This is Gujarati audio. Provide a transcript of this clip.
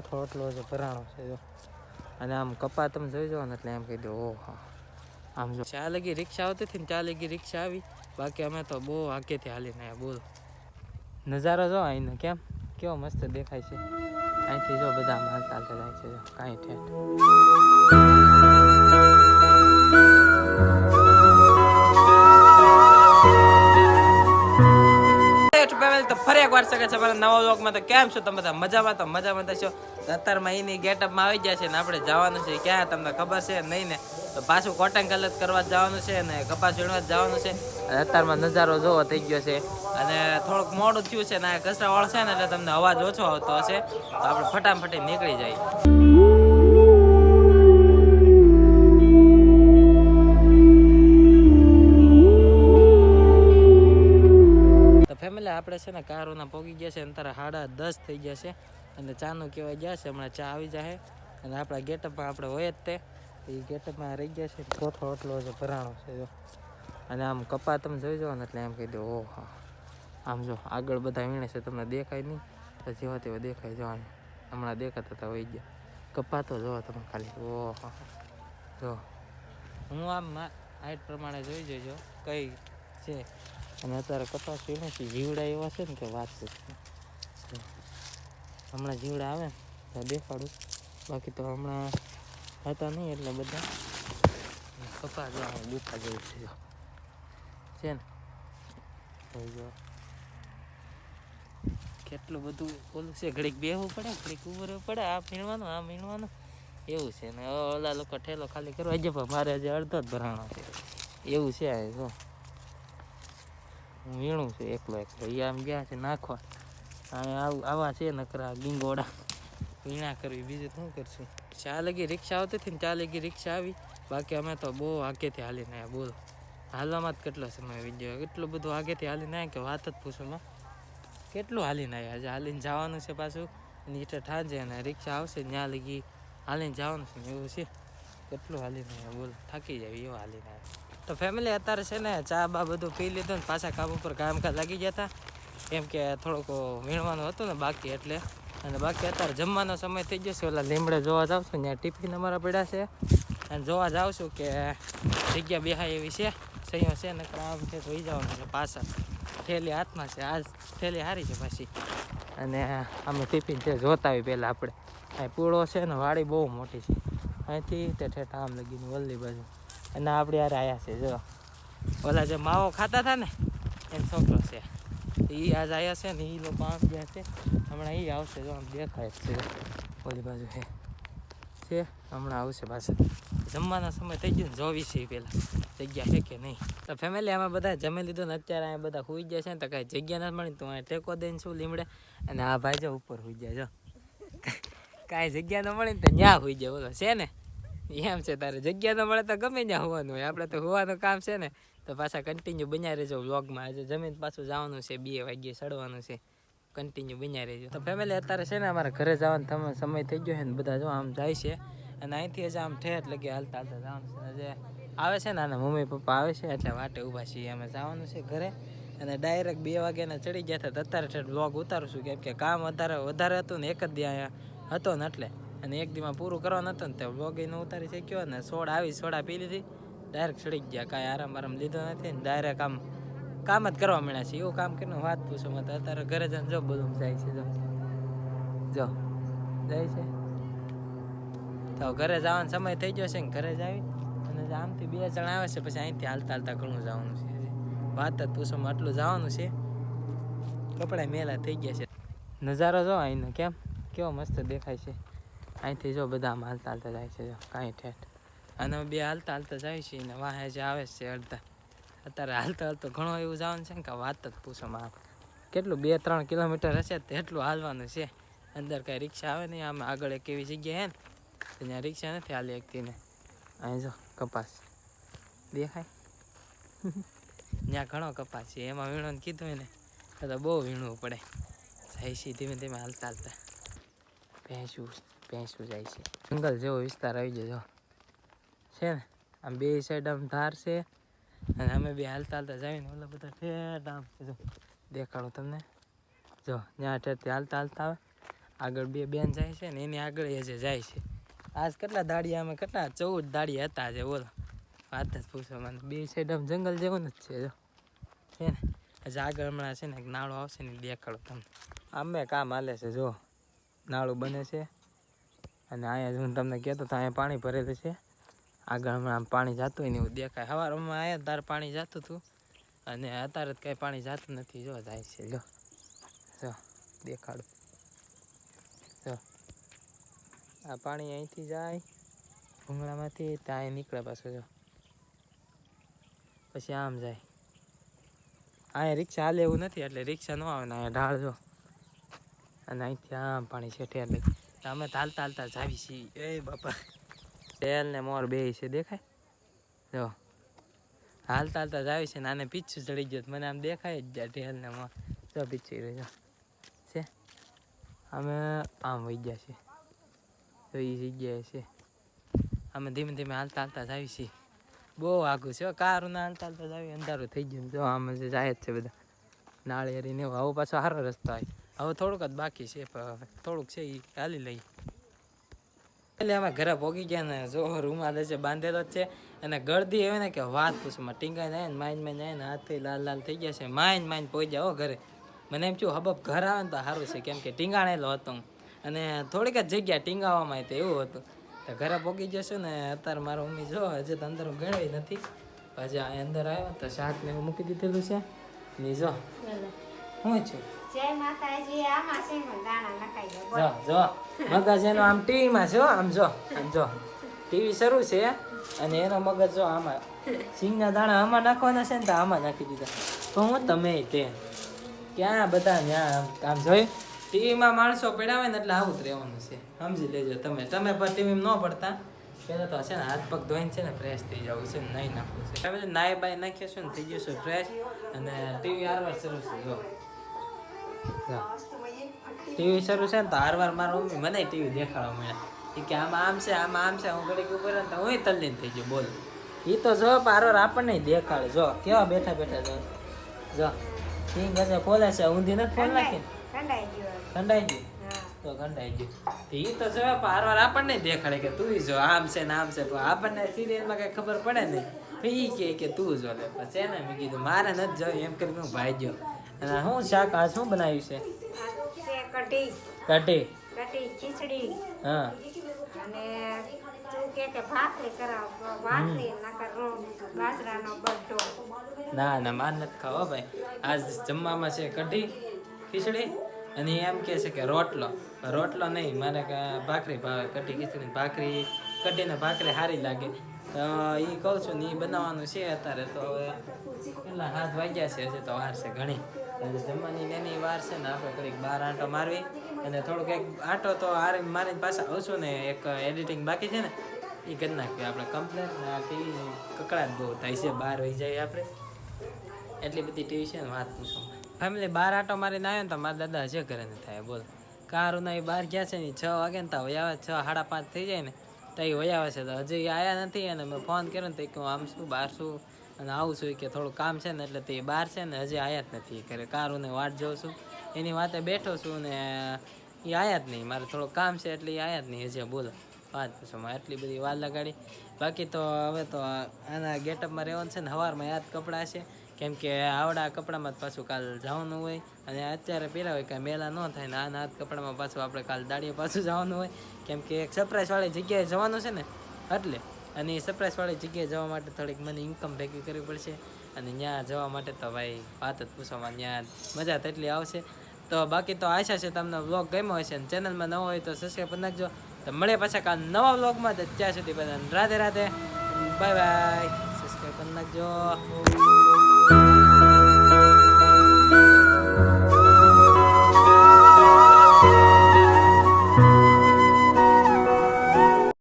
થોટલો છે, ભરાણો છે અને આમ કપા તમે જોઈ જાઓ ને એટલે એમ કહી દો ઓહો. આમ જો. ચા લગી રિક્ષા આવતી હતી ને ચા લગી રિક્ષા આવી. બાકી અમે તો બહુ આગેથી હાલીને આવ્યા બોલો. નજારો જો અહીંનો કેમ? કેવો મસ્ત દેખાય છે. અહીંથી જો બધા માલ હાલતા જાય છે કાંઈ ઠેઠ. ફરી છે મારા નવા વ્લોગમાં તો કેમ છો તમે? બધા મજામાં તો મજામાં તો અત્યારમાં એની ગેટઅપમાં આવી ગયા છે ને આપણે જવાનું છે. ક્યાં તમને ખબર છે? નહીં ને? તો પાછું કોટન કલર કરવા જવાનું છે ને કપાસ વીણવા જવાનું છે. અને અત્યારમાં નજારો જોવો થઈ ગયો છે. અને થોડુંક મોડું થયું છે ને આ કચરાવાળો છે ને એટલે તમને અવાજ ઓછો આવતો હશે. તો આપણે ફટાફટી નીકળી જાય તો આપણે છે ને કારોના પોગી ગયા છે અને તારા સાડા દસ થઈ ગયા છે. અને ચાનું કહેવાય ગયા છે, હમણાં ચા આવી જાય અને આપણા ગેટઅપમાં આપણે હોય જ તે. એ ગેટઅપમાં રહી ગયા છે. ચોથો એટલો છે, ભરાણો છે, જો. અને આમ કપા તમે જોઈ જાઓ ને એટલે એમ કહી દો ઓહો આમ જો, આગળ બધા વીણે છે, તમને દેખાય નહીં. તો જેવા તેવા દેખાય જવાની. હમણાં દેખાતા હતા વહી ગયા. કપા તો જોવો તમે ખાલી. ઓહો જો. હું આમ હાઈટ પ્રમાણે જોઈ જોઈજો કઈ છે? અને અત્યારે કપાસ વીણે જીવડા એવા છે ને કે વાત હમણાં જીવડા આવે ને દેખાડું. બાકી તો હમણાં હતા નહીં એટલે બધા. કપાસ દુખા જેવું છે. છે ને? કેટલું બધું ઓલું છે? ઘડીક બેહવું પડે, ઘડીક ઉભું રહેવું પડે. આ મીણવાનું આ મીણવાનું. એવું છે ને. ઓલા લોકો ઠેલો ખાલી કરવા જ પણ મારે હજી અડધો જ ભરાણો છે એવું છે જો. હું વીણું છું એકલો એકલો એ આમ ગયા છે નાખવા. આવું, આવા છે નકરા ગીંગોડા. વીણા કરવી, બીજું શું કરશું? ચા લગી રિક્ષા આવતી હતી ને ચા લગી રિક્ષા આવી. બાકી અમે તો બહુ આગેથી હાલીને આવ્યા બોલો. હાલવામાં જ કેટલો સમય વીજ્યો એટલું બધું આગેથી હાલીને આવ્યા કે વાત જ પૂછોમાં કેટલું હાલીને આવ્યા આજે હાલીને જવાનું છે પાછું. એટલે ઠાંજે અને રિક્ષા આવશે ત્યાં લગી હાલીને જવાનું છે એવું છે. કેટલું હાલીને આવ્યા બોલો. થાકી જાય એવો હાલીને આવ્યા તો ફેમિલી અત્યારે છે ને ચા બા બધું પી લીધું ને પાછા કામ ઉપર કામકાજ લાગી ગયા હતા કેમ કે થોડુંક વીણવાનું હતું ને બાકી એટલે. અને બાકી અત્યારે જમવાનો સમય થઈ ગયો છે. ઓલા લીમડે જોવા છું, ત્યાં ટિફિન અમારા પડ્યા છે. અને જોવા છું કે જગ્યા બેહાય એવી છે. સહીઓ છે ને આમ છે તો ઈ જવાનું પાછા. થેલી હાથમાં છે. આજ થેલી હારી છે પાછી. અને અમે ટિફિન છે જોતા આવી પહેલાં આપણે. અહીં પૂળો છે ને વાડી બહુ મોટી છે. અહીંથી તે ઠેઠ આમ લગીને વલ્લી બાજુ. અને આપણે યાર આવ્યા છે, જો. ઓલા જે માવો ખાતા હતા ને, એનો છોકરો છે. એ આજ આવ્યા છે ને એ લોકો આમ ગયા છે. હમણાં એ આવશે, જો, આમ દેખાય છે ઓલી બાજુ છે છે, હમણાં આવશે પાછા. જમવાનો સમય થઈ ગયો ને, જોવી છે પહેલાં જગ્યા છે કે નહીં? તો ફેમિલી આમાં બધા જમી લીધું ને, અત્યારે અહીંયા બધા સુઈ ગયા છે ને, તો કાંઈ જગ્યા નથી મળી તો અહીંયા ટેકો દઈને શું લીમડે? અને આ ભાઈ જો ઉપર સુઈ જાય જો. કાંઈ જગ્યા ન મળી ને, તો ન્યા સુઈ જાય બોલો, છે ને? એમ છે, તારે જગ્યા તો મળે તો ગમે ત્યાં હોવાનું હોય. આપણે તો હોવાનું કામ છે ને, તો પાછા કન્ટિન્યુ બન્યા રહેજો વ્લોગમાં. આજે જમીન પાછું જવાનું છે, બે વાગ્યે ચડવાનું છે. કન્ટિન્યુ બન્યા રહેજો. તો ફેમિલી અત્યારે છે ને, અમારા ઘરે જવાનો તમે સમય થઈ ગયો છે ને, બધા જો આમ જાય છે. અને અહીંથી જ આમ ઠેર લગી હાલતા હાલતા જવાનું છે. જે આવે છે ને, આના મમ્મી પપ્પા આવે છે, એટલે વાટે ઊભા છીએ. અમે જવાનું છે ઘરે. અને ડાયરેક્ટ બે વાગ્યાના ચડી ગયા હતા અત્યારે ઠેઠ વ્લોગ ઉતારું છું. કેમ કે કામ વધારે વધારે હતું ને, એક જ દી હતો ને એટલે. અને એક દીમાં પૂરું કરવાનું હતું ને તે બોગીને ઉતારી શક્યો ને સોડા આવી, સોડા પી લીધી. ડાયરેક્ટ ચડી ગયા, કાંઈ આરામ આરામ લીધો નથી ને ડાયરેક્ટ આમ કામ જ કરવા મળ્યા છે એવું કામ કરીને વાત પૂછો મત અત્યારે ઘરે જઈને જો બધું જાય છે, જો. જો. જાય છે. તો ઘરે જવાનો સમય થઈ ગયો છે ને ઘરે જ આવી. અને આમથી બે જણા આવે છે, પછી અહીંથી હાલતા હાલતા ઘણું જવાનું છે. વાત જ પૂછોમાં આટલું જવાનું છે. કપડાં મેલા થઈ ગયા છે. નજારો જો અહીંનો કેમ? કેવો મસ્ત દેખાય છે. અહીંથી જો બધા આમ હાલતા હાલતા જાય છે, જો કાંઈ ઠેઠ. અને બે હાલતા હાલતા જાય છે ને વાહે જે આવે છે અડધા. અત્યારે હાલતા હાલતો ઘણો એવું જવાનું છે ને કે વાત જ પૂછોમાં આમ કેટલું, બે, ત્રણ કિલોમીટર હશે તેટલું હાલવાનું છે. અંદર કાંઈ રિક્ષા આવે નહીં, આમ આગળ એક એવી જગ્યા હે ને ત્યાં રિક્ષા નથી હાલી એકતી અહીં જો કપાસ. દેખાય? ત્યાં ઘણો કપાસ છે, એમાં વીણોને કીધું ને તો બહુ વીણવું પડે. જાય છે ધીમે ધીમે હાલતા હાલતા. ભેંસું. ભેંસું જાય છે. જંગલ જેવો વિસ્તાર આવી ગયો છે ને? આમ બે સાઈડ આમ ધાર છે અને અમે બે હાલતા હાલતા જઈને ઓલા બધા ઠેઠ આમ, જો, દેખાડું તમને. જો ત્યાં ઠેરથી હાલતા હાલતા આવે. આગળ બે બેન જાય છે ને એની આગળ એ જે જાય છે. આજ કેટલા દાડિયામાં કેટલા ચૌદ દાડિયા હતા છે બોલો. વાત જ પૂછો મને બે સાઈડ આમ જંગલ જેવું જ છે, જો. છે ને? હજી આગળ હમણાં છે ને નાળો આવશે ને દેખાડો તમને. અમે કામ હાલે છે, જો. નાળું બને છે. અને અહીંયા હું તમને કહેતો તો અહીંયા પાણી ભરેલું છે. આગળ હમણાં આમ પાણી જતું હોય ને એવું દેખાય. સવારમાં આવ્યા તાર પાણી જતું હતું. અને અત્યારે જ કાંઈ પાણી જતું નથી. જો, જાય છે જો જો, દેખાડું. જો. આ પાણી અહીંથી જાય, ભૂંગળામાંથી ત્યાં અહીં નીકળે પાછું, જો. પછી આમ જાય. અહીંયા રિક્ષા હાલે એવું નથી, એટલે રિક્ષા ન આવે ને અહીંયા ઢાળ, જો. અને અહીંથી આમ પાણી છે ઠેર લઈ અમે તાલતા હાલતા જાવી છીએ. એ બાપા. ઢેલ ને મોર બે છે દેખાય? જો. હાલતા હાલતા જાવી છે ને આને પીછું ચડી ગયો તો મને આમ દેખાય જ જાય ઢેલ ને મોર. જો પીછું રહ્યો છે? અમે આમ વહી ગયા છે તો એ જગ્યાએ છે. અમે ધીમે ધીમે હાલતા હાલતા જ આવી છીએ. બહુ આઘું છે કાર ના હાલતા હાલતા જ આવી અંધારું થઈ ગયું જો આમ જાય જ છે બધા. નાળિયેરી ને આવો પાછો સારો રસ્તો આવે હવે થોડુંક જ બાકી છે પણ હવે થોડુંક છે એ હાલી લઈએ. એટલે અમે ઘરે પોગી ગયા ને જો રૂમાલ છે બાંધેલો જ છે. અને ગળદી એવી ને કે વાત પૂછમાં ટીંગાઈ જાય ને માઇન માઇન જાય ને હાથથી લાલ લાલ થઈ ગયા છે. માઇન માઇન પહોંચી જાઓ ઘરે. મને એમ થયું હબબ ઘર આવે ને તો સારું છે કેમ કે ટીંગાણેલો હતો અને થોડીક જ જગ્યા ટીંગાવામાં તો એવું હતું. તો ઘરે પોગી જશે ને અત્યારે મારો મમ્મી જો હજી તો અંદર ગણાય નથી. પછી આ અંદર આવ્યો તો શાક ને એવું મૂકી દીધેલું છે. ને જો. હું છું? જય માતાજી આમાં છે ને દાણા નખાઈ જો જો. મગજ એનો આમ ટીવીમાં છે હો, આમ જો આમ જો. ટીવી શરૂ છે અને એનો મગજ જો આમાં સિંગના દાણા આમાં નાખવાના છે ને તો આમાં નાખી દીધા. તો હું તમે તે ક્યાં બધા ત્યાં આમ જોઈ ટીવીમાં માણસો પડાવે ને એટલે આવું જ રહેવાનું છે. સમજી લેજો તમે. તમે પણ ટીવીમાં ન પડતા. પહેલાં તો છે ને હાથ પગ ધોઈને છે ને ફ્રેશ થઈ જવું છે ને નહીં નાખવું છે. નાય બાય નાખ્યા છો ને થઈ જશો ફ્રેશ અને ટીવી આરવાર શરૂ છે જો જો. ટીવી શરૂ છે ને તો હાર વાર મારા મમ્મી મને ટીવી દેખાડવા મળ્યા. એ કે આમાં આમ છે આમાં આમ છે હું ઘડીક ઉપર તો હું તલ્લીન થઈ ગયો બોલ. એ તો જો વાર આપણને દેખાડે જો. કેવા બેઠા બેઠા જો. જો સિંગ હશે ખોલે છે ઊંધી નથી ખોલ નાખી? ઠંડાઈ ગયો ઠંડાઈ ગયું? તો ગંડાઈ ગયું. એ તો જો હાર વાર આપણને દેખાડે કે તું જો આમ છે ને આમ છે. આપણને સિરિયલમાં કઈ ખબર પડે નહીં. ઈ કે કે તું જો લે. પછી એને મેં કીધું મારે નથી જવું એમ કરીને હું ભાઈ ગયો અને શું શાક? આ શું બનાવ્યું છે? કઢી. કઢી કઢી ખીચડી હા. અને કે કે ના ના, માર નથી ખાવા ભાઈ. આજ જમવામાં છે કઢી, ખીચડી અને એમ કહે છે કે રોટલો. રોટલો નહીં, મારે કે ભાખરી ભાવે કઢી, ખીચડી ભાખરી. કઢીને ભાખરી સારી લાગે. તો એ કહું છું ને એ બનાવવાનું છે અત્યારે. તો કેટલા હાથ વાગ્યા છે હજી તો વાર છે ઘણી. અને જમવાની ને એની વાર છે ને આપણે ઘડીક બાર આંટો મારવી. અને થોડુંક એક આંટો તો આરે મારીને પાછા આવશું ને એક એડિટિંગ બાકી છે ને એ કરી નાખીએ આપણે કમ્પ્લેટ ને આ ટીવી કકડાટ બહુ થાય છે બહાર વહી જાય આપણે. એટલી બધી ટીવી છે ને વાત પૂછો. ફેમિલી બાર આંટો મારીને આવ્યો ને તો મારા દાદા હજે ઘરે ને થાય, બોલ. કાર ના એ બહાર ગયા છે ને છ વાગે ને તો વયાવે છ સાડા પાંચ થઈ જાય ને, તો એ વયા આવે છે. તો હજી આવ્યા નથી અને મેં ફોન કર્યો ને તો કે આમ શું બહાર છું. અને આવું છું કે થોડું કામ છે ને એટલે તે બહાર છે ને હજી આયા જ નથી. ઘરે કારું ને વાટ જોઉં છું. એની વાતે બેઠો છું ને એ આયા જ નહીં. મારે થોડું કામ છે એટલે એ આયા જ નહીં. હજી બોલો. વાત પૂછો. મારે એટલી બધી વાર લગાડી. બાકી તો હવે તો આના ગેટઅપમાં રહેવાનું છે ને હવારમાં યાદ કપડાં છે. કેમ કે આવડા કપડામાં જ પાછું કાલ જવાનું હોય. અને અત્યારે પહેર્યા હોય કાંઈ મેલા ન થાય ને આના હાથ કપડામાં પાછું આપણે કાલ દાડીએ પાછું જવાનું હોય. કેમ કે એક સરપ્રાઈઝવાળી જગ્યાએ જવાનું છે ને. એટલે અને એ સરપ્રાઈઝવાળી જગ્યાએ જવા માટે થોડીક મને ઇન્કમ ભેગી કરવી પડશે. અને ત્યાં જવા માટે તો ભાઈ વાત જ પૂછવામાં ત્યાં મજા તેટલી આવશે. તો બાકી તો આશા છે તમને વ્લોગ ગમ્યો હશે અને ચેનલમાં નવો હોય તો સબસ્ક્રાઈબ કરી નાખજો. તો મળે પાછા કાલ નવા વ્લોગમાં તો ત્યાં સુધી બધા Radhe Radhe bye bye subscribe કરી નાખજો.